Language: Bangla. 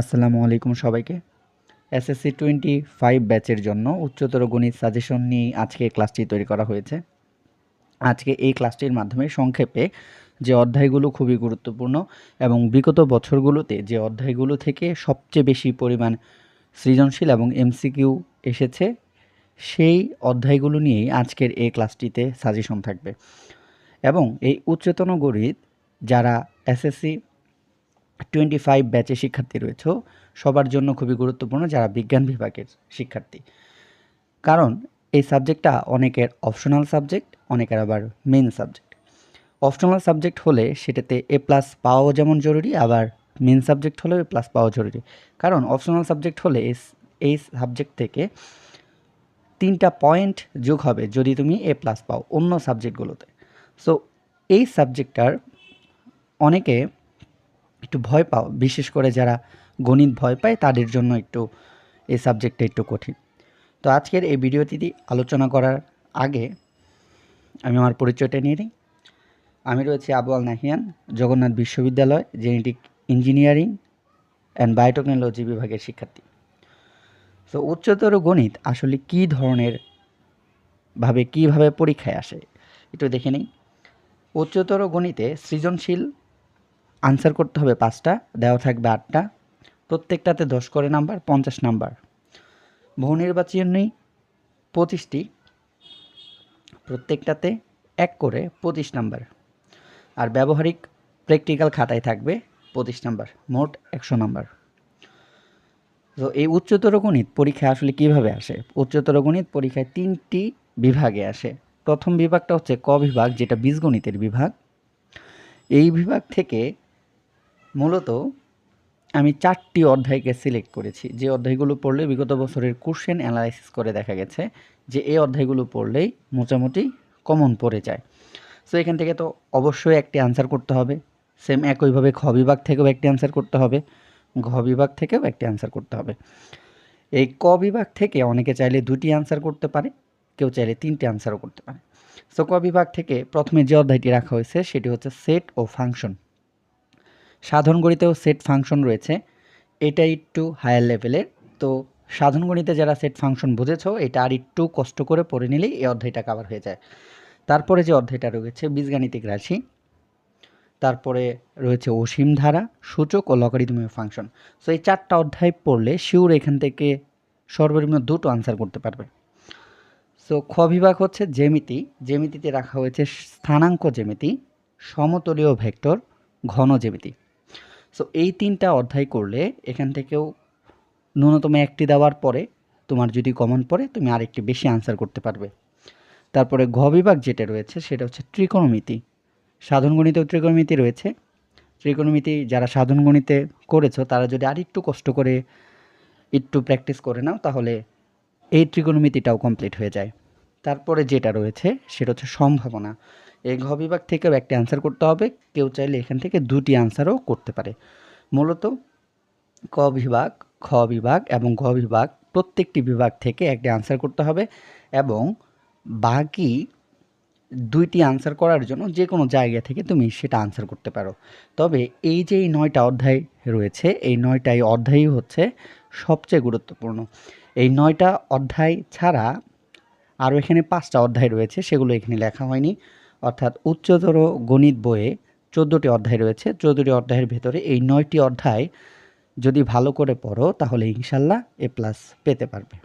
আসসালামু আলাইকুম সবাইকে। এসএসসি টোয়েন্টি ফাইভ ব্যাচের জন্য উচ্চতর গণিত সাজেশন নিয়ে আজকে ক্লাসটি তৈরি করা হয়েছে। আজকে এই ক্লাসটির মাধ্যমে সংক্ষেপে যে অধ্যায়গুলো খুবই গুরুত্বপূর্ণ এবং বিগত বছরগুলোতে যে অধ্যায়গুলো থেকে সবচেয়ে বেশি পরিমাণ সৃজনশীল এবং এমসিকিউ এসেছে, সেই অধ্যায়গুলো নিয়েই আজকের এই ক্লাসটিতে সাজেশন থাকবে। এবং এই উচ্চতন গণিত যারা এসএসসি টোয়েন্টি ফাইভ ব্যাচে শিক্ষার্থী রয়েছে। সবার জন্য খুবই গুরুত্বপূর্ণ যারা বিজ্ঞান বিভাগের শিক্ষার্থী। কারণ এই সাবজেক্টটা অনেকের অপশনাল সাবজেক্ট অনেকের আবার মেন সাবজেক্ট অপশনাল সাবজেক্ট হলে সেটাতে এ প্লাস পাওয়াও যেমন জরুরি, আবার মেন সাবজেক্ট হলেও এ প্লাস পাওয়া জরুরি। কারণ অপশনাল সাবজেক্ট হলে এই- সাবজেক্ট থেকে তিনটা পয়েন্ট যোগ হবে যদি তুমি এ প্লাস পাও অন্য সাবজেক্টগুলোতে সো এই সাবজেক্টটার অনেকে একটু ভয় পাও, বিশেষ করে যারা গণিত ভয় পায় তাদের জন্য একটু এই সাবজেক্টটা একটু কঠিন। তো আজকের এই ভিডিওটি আলোচনা করার আগে আমি আমার পরিচয়টা নিয়ে নিই। আমি রয়েছি আবু আল নাহিয়ান, জগন্নাথ বিশ্ববিদ্যালয়, জেনেটিক ইঞ্জিনিয়ারিং অ্যান্ড বায়োটেকনোলজি বিভাগের শিক্ষার্থী। তো উচ্চতর গণিত আসলে কী ধরনের ভাবে, কীভাবে পরীক্ষায় আসে, একটু দেখে নিই। উচ্চতর গণিতে সৃজনশীল আনসার করতে হবে পাঁচটা, দেওয়া থাকবে আটটা। প্রত্যেকটাতে দশ করে নাম্বার, পঞ্চাশ নাম্বার। বহু নির্বাচনী পঁচিশটি, প্রত্যেকটাতে এক করে পঁচিশ নাম্বার। আর ব্যবহারিক প্র্যাকটিক্যাল খাতায় থাকবে পঁচিশ নাম্বার, মোট একশো নাম্বার। তো এই উচ্চতর গণিত পরীক্ষায় আসলে কীভাবে আসে? উচ্চতর গণিত পরীক্ষায় তিনটি বিভাগে আসে। প্রথম বিভাগটা হচ্ছে ক বিভাগ, যেটা বীজগণিতের বিভাগ। এই বিভাগ থেকে মূলত আমি চারটি অধ্যায়কে সিলেক্ট করেছি। যে অধ্যায়গুলো পড়লে বিগত বছরের কোশ্চেন অ্যানালাইসিস করে দেখা গেছে যে এই অধ্যায়গুলো পড়লেই মোটামুটি কমন পড়ে যায়। সো এখান থেকে তো অবশ্যই একটি আনসার করতে হবে। সেম একইভাবে খ বিভাগ থেকেও একটি আনসার করতে হবে। ঘ বিভাগ থেকেও একটি আনসার করতে হবে। এই ক বিভাগ থেকে অনেকে চাইলে দুটি আনসার করতে পারে, কেউ চাইলে তিনটি আনসারও করতে পারে। সো ক বিভাগ থেকে প্রথমে যে অধ্যায়টি রাখা হয়েছে সেটি হচ্ছে সেট ও ফাংশন সাধারণ গণিতেও সেট ফাংশন রয়েছে। এটা একটু হায়ার লেভেলের তো সাধারণ গণিতে যারা সেট ফাংশন বুঝেছ, এটা আর একটু কষ্ট করে পড়ে নিলেই এই অধ্যায়টা কাভার হয়ে যায়। তারপরে যে অধ্যায়টা রয়েছে, বীজগাণিতিক রাশি। তারপরে রয়েছে অসীম ধারা, সূচক ও লগারিদমীয় ফাংশন সো এই চারটা অধ্যায় পড়লে শিওর এখান থেকে সর্বনিম্ন দুটো আনসার করতে পারবে। সো খ বিভাগ হচ্ছে জ্যামিতি। জ্যামিতিতে রাখা হয়েছে স্থানাঙ্ক জ্যামিতি, সমতলীয় ভেক্টর, ঘন জ্যামিতি। সো এই তিনটা অধ্যায় করলে এখান থেকেও ন্যূনতম একটি দেওয়ার পরে তোমার যদি কমন পড়ে, তুমি আরেকটি বেশি আনসার করতে পারবে। তারপরে ঘ বিভাগ যেটা রয়েছে, সেটা হচ্ছে ত্রিকোণমিতি। সাধারণ গণিতেও ত্রিকোণমিতি রয়েছে। ত্রিকোণমিতি যারা সাধারণ গণিতে করেছ, তারা যদি আর একটু কষ্ট করে একটু প্র্যাকটিস করে নাও, তাহলে এই ত্রিকোণমিতিটাও কমপ্লিট হয়ে যায়। তারপরে যেটা রয়েছে, সেটা হচ্ছে সম্ভাবনা। এই ঘ বিভাগ থেকেও একটি আনসার করতে হবে। কেউ চাইলে এখান থেকে দুটি আনসারও করতে পারে। মূলত ক বিভাগ, খ বিভাগ এবং ঘ বিভাগ প্রত্যেকটি বিভাগ থেকে একটি আনসার করতে হবে এবং বাকি দুইটি আনসার করার জন্য যে কোনো জায়গা থেকে তুমি সেটা আনসার করতে পারো। তবে এই যে এই নয়টা অধ্যায় রয়েছে, এই নয়টাই অধ্যায়ই হচ্ছে সবচেয়ে গুরুত্বপূর্ণ। এই নয়টা অধ্যায় ছাড়া আরও এখানে পাঁচটা অধ্যায় রয়েছে, সেগুলো এখানে লেখা হয়নি। অর্থাৎ উচ্চতর গণিত বইয়ে চোদ্দোটি অধ্যায় রয়েছে। চোদ্দোটি অধ্যায়ের ভেতরে এই নয়টি অধ্যায় যদি ভালো করে পড়ো, তাহলে ইনশাল্লাহ এ প্লাস পেতে পারবে।